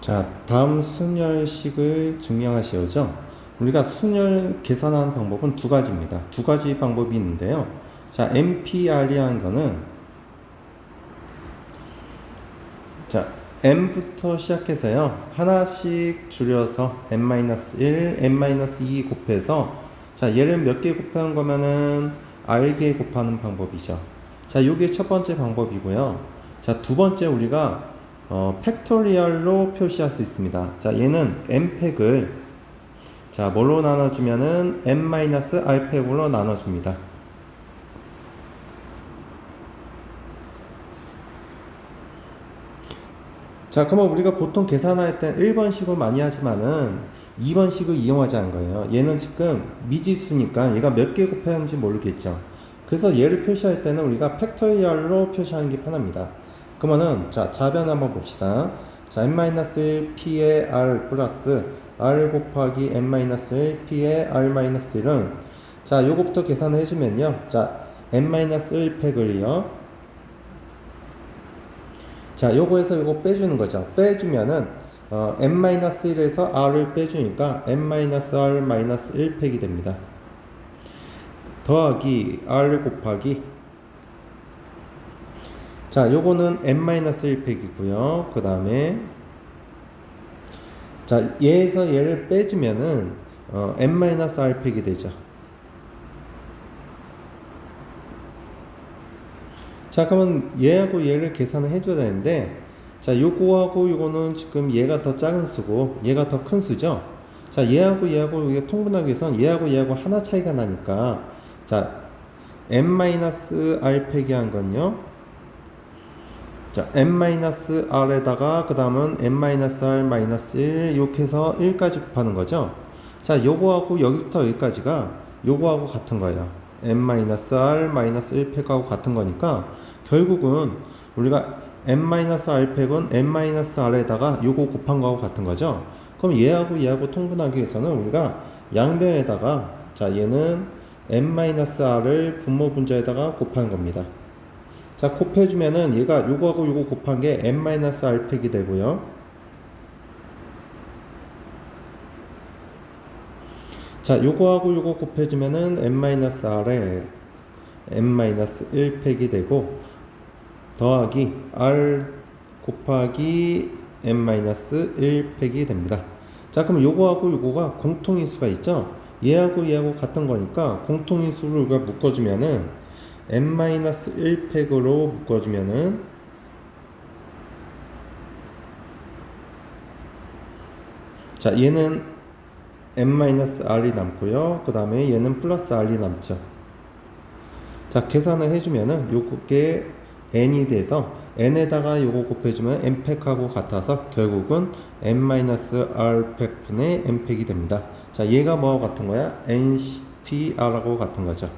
자, 다음 순열식을 증명하시오죠. 우리가 순열 계산하는 방법은 두 가지입니다. 두 가지 방법이 있는데요. 자, MPR이라는 거는 자, m부터 시작해서요. 하나씩 줄여서 n-1, n-2 곱해서 자, 얘를 몇 개 곱하는 거면은 r개 곱하는 방법이죠. 자, 요게 첫 번째 방법이고요. 자, 두 번째 우리가 어, 팩토리얼로 표시할 수 있습니다. 자, 얘는 m팩을 자, 뭘로 나눠주면은 n-r팩으로 나눠줍니다. 자, 그러면 우리가 보통 계산할 때 1번식을 많이 하지만은 2번식을 이용하지 않은 거예요. 얘는 지금 미지수니까 얘가 몇 개 곱하는지 모르겠죠. 그래서 얘를 표시할 때는 우리가 팩토리얼로 표시하는 게 편합니다. 그러면은 자, 자변 한번 봅시다. 자, n-1 p의 r 플러스 r 곱하기 n-1 p의 r-1은 자, 요거부터 계산을 해주면요. 자, n-1 팩을요. 자, 요거에서 요거 빼주는 거죠. 빼주면은 어, n-1에서 r을 빼주니까 n-r-1팩이 됩니다. 더하기 r 곱하기 자, 요거는 n-1팩이고요. 그 다음에 자, 얘에서 얘를 빼주면은 어, n-r팩이 되죠. 자, 그러면 얘하고 얘를 계산을 해줘야 되는데, 자, 요거하고 요거는 지금 얘가 더 작은 수고, 얘가 더 큰 수죠? 자, 얘하고 얘하고 이게 통분하기 위해서는 얘하고 얘하고 하나 차이가 나니까, 자, n-r 팩이 한 건요. 자, n-r에다가, 그 다음은 n-r-1, 이렇게 해서 1까지 곱하는 거죠. 자, 요거하고 여기부터 여기까지가 요거하고 같은 거예요. n-r-1 팩하고 같은 거니까 결국은 우리가 n-r팩은 n-r에다가 요거 곱한 거하고 같은 거죠. 그럼 얘하고 얘하고 통분하기 위해서는 우리가 양변에다가 자 얘는 n-r을 분모 분자에다가 곱하는 겁니다. 자 곱해주면은 얘가 요거하고 요거 곱한 게 n-r팩이 되고요. 자, 요거하고 요거 곱해주면은 n-r에 n-1팩이 되고 더하기 r 곱하기 n-1팩이 됩니다. 자, 그럼 요거하고 요거가 공통인수가 있죠? 얘하고 얘하고 같은 거니까 공통인수를 우리가 묶어주면은 n-1팩으로 묶어주면은 자, 얘는 n-r이 남고요. 그 다음에 얘는 플러스 r이 남죠. 자, 계산을 해주면은 요게 n이 돼서 n에다가 요거 곱해주면 n팩하고 같아서 결국은 n-r팩분의 n팩이 됩니다. 자, 얘가 뭐하고 같은 거야? nTr하고 같은 거죠.